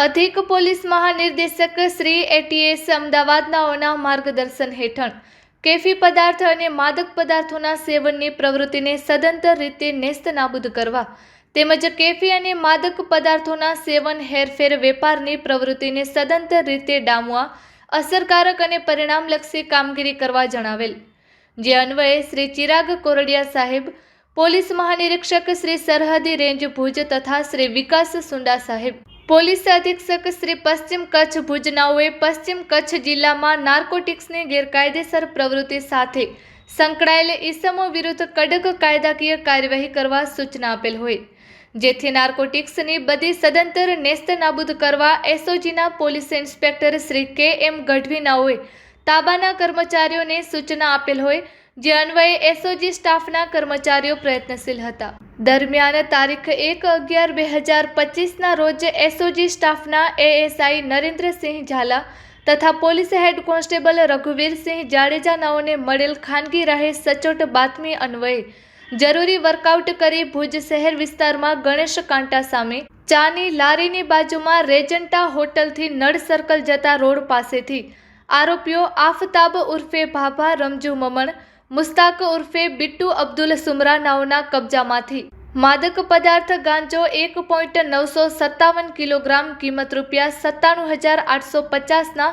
અધિક પોલીસ મહાનિર્દેશક શ્રી એટીએસ અમદાવાદનાઓના માર્ગદર્શન હેઠળ કેફી પદાર્થ અને માદક પદાર્થોના સેવનની પ્રવૃત્તિને સદંતર રીતે નેસ્તનાબૂદ કરવા તેમજ કેફી અને માદક પદાર્થોના સેવન, હેરફેર, વેપારની પ્રવૃત્તિને સદંતર રીતે ડામવા, અસરકારક અને પરિણામલક્ષી કામગીરી કરવા જણાવેલ. જે અન્વયે શ્રી ચિરાગ કોરડિયા સાહેબ, પોલીસ મહાનિરીક્ષક શ્રી સરહદી રેન્જ ભુજ તથા શ્રી વિકાસ સુંડા સાહેબ પોલીસ અધિક્ષક શ્રી પશ્ચિમ કચ્છ ભુજનાઓએ પશ્ચિમ કચ્છ જિલ્લામાં નાર્કોટિક્સની ગેરકાયદેસર પ્રવૃત્તિ સાથે સંકળાયેલ ઈસમો વિરુદ્ધ કડક કાયદાકીય કાર્યવાહી કરવા સૂચના આપેલ હોય. જેથી નાર્કોટિક્સની બધી સદંતર નેસ્ત નાબૂદ કરવા એસઓજીના પોલીસ ઇન્સ્પેક્ટર શ્રી કે એમ ગઢવીનાઓએ તાબાના કર્મચારીઓને સૂચના આપેલ હોય જે અન્વયે એસઓજી સ્ટાફના કર્મચારીઓ પ્રયત્નશીલ હતા. દરમિયાન તારીખ એક અગિયાર બે હજાર પચીસના રોજ એસઓજી સ્ટાફના એએસઆઈ નરેન્દ્રસિંહ ઝાલા તથા પોલીસ હેડ કોન્સ્ટેબલ રઘુવીરસિંહ જાડેજાનાઓને મળેલ ખાનગી રાહે સચોટ બાતમી અન્વયે જરૂરી વર્કઆઉટ કરી ભુજ શહેર વિસ્તારમાં ગણેશ કાંટા સામે ચાની લારીની બાજુમાં રેજન્ટા હોટલથી નળ સર્કલ જતા રોડ પાસેથી આરોપીઓ આફતાબ ઉર્ફે ભાભા રમજુ મમણ મુસ્તાક ઉર્ફે બિટ્ટુ અબ્દુલ સુમરા નાઓના કબજામાંથી. માદક પદાર્થ ગાંજો એક પોઈન્ટ નવસો સત્તાવન કિલોગ્રામ કિંમત રૂપિયા સત્તાણું હજાર આઠસો પચાસના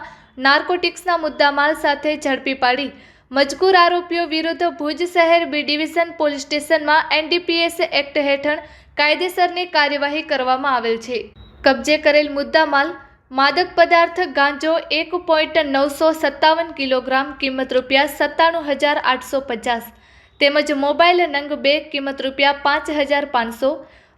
નાર્કોટિક્સના મુદ્દામાલ સાથે ઝડપી પાડી. મજકૂર આરોપીઓ વિરુદ્ધ ભુજ શહેર બી ડિવિઝન પોલીસ સ્ટેશનમાં એનડીપીએસ એક્ટ હેઠળ કાયદેસરની કાર્યવાહી કરવામાં આવેલ છે. કબજે કરેલ મુદ્દામાલ માદક પદાર્થ ગાંજો એક પોઈન્ટ નવસો સત્તાવન કિલોગ્રામ, કિંમત રૂપિયા સત્તાણું હજાર આઠસો પચાસ. તેમજ મોબાઈલ નંગ બે, કિંમત રૂપિયા પાંચ હજાર પાંચસો.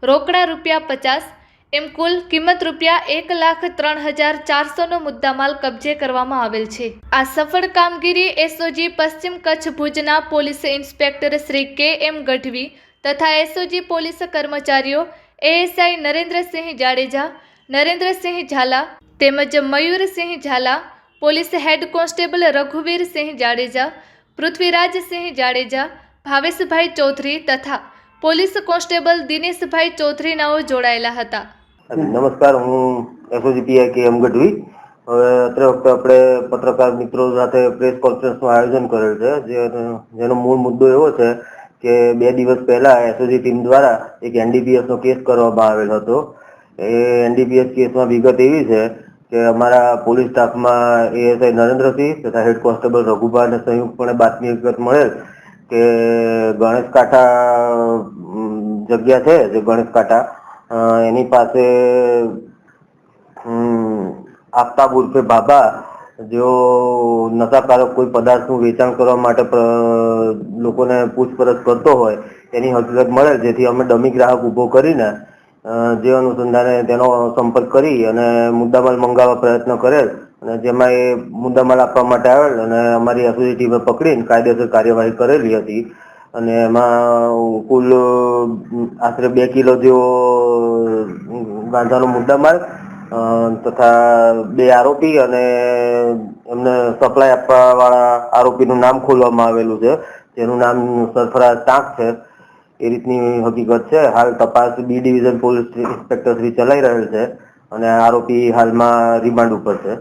રોકડા રૂપિયા પચાસ. એમ કુલ કિંમત રૂપિયા એક લાખ ત્રણ હજાર ચારસોનો મુદ્દામાલ કબજે કરવામાં આવેલ છે. આ સફળ કામગીરી એસઓજી પશ્ચિમ કચ્છ ભુજના પોલીસ ઇન્સ્પેક્ટર શ્રી કે એમ ગઢવી તથા એસઓજી પોલીસ કર્મચારીઓ એએસઆઈ નરેન્દ્રસિંહ જાડેજા નરેન્દ્રસિંહ ઝાલા તેમજ Mayursinh Zala, police head constable Raghuvirsinh Jadeja, Prithvirajsinh Jadeja, Bhaveshbhai Chaudhary તથા પોલીસ કોન્સ્ટેબલ દિનેશભાઈ ચૌધરીનાઓ જોડાયેલા હતા. નમસ્કાર, હું એસઓજીપીઆઈ કે એમ ગઢવી હવે અત્રે વખતે આપણે પત્રકાર મિત્રો સાથે પ્રેસ કોન્ફરન્સનું આયોજન કરેલ છે જેનો મૂળ મુદ્દો એવો છે કે બે દિવસ પહેલા એસઓજી ટીમ દ્વારા એક એનડીપીએસનો કેસ કરવામાં આવેલ હતો. એ એનડીપીએસ કેસમાં વિગત એવી છે કે અમારા પોલીસ સ્ટાફમાં એએસઆઈ નરેન્દ્રસિંહ તથા હેડ કોન્સ્ટેબલ રઘુભાઈને સંયુક્તપણે બાતમી વિગત મળેલ કે ગણેશ કાંઠા જગ્યા છે જે ગણેશ કાંઠા અ, એની પાસે આફતાબ ઉર્ફે બાબા જેઓ નશાકારક કોઈ પદાર્થનું વેચાણ કરવા માટે લોકોને પૂછપરછ કરતો હોય એની હકીકત મળે જેથી અમે ડમી ગ્રાહક ઊભો કરીને જે અનુસંધાને તેનો સંપર્ક કરી અને મુદ્દામાલ મંગાવવા પ્રયત્ન કરેલ. અને જેમાં એ મુદ્દામાલ આપવા માટે આવેલ અને અમારી એસઓજી ટીમે પકડીને કાયદેસર કાર્યવાહી કરેલી હતી. અને એમાં કુલ આશરે બે કિલો જેવો ગાંજાનો મુદ્દામાલ તથા બે આરોપી અને એમને સપ્લાય આપવા વાળા આરોપીનું નામ ખોલવામાં આવેલું છે. જેનું નામ સરફરાજ ટાંક છે. એ રીતની હકીકત છે. હાલ તપાસ B division police inspector Shri ચલાવી રહેલ છે અને આરોપી હાલમાં રિમાન્ડ ઉપર છે.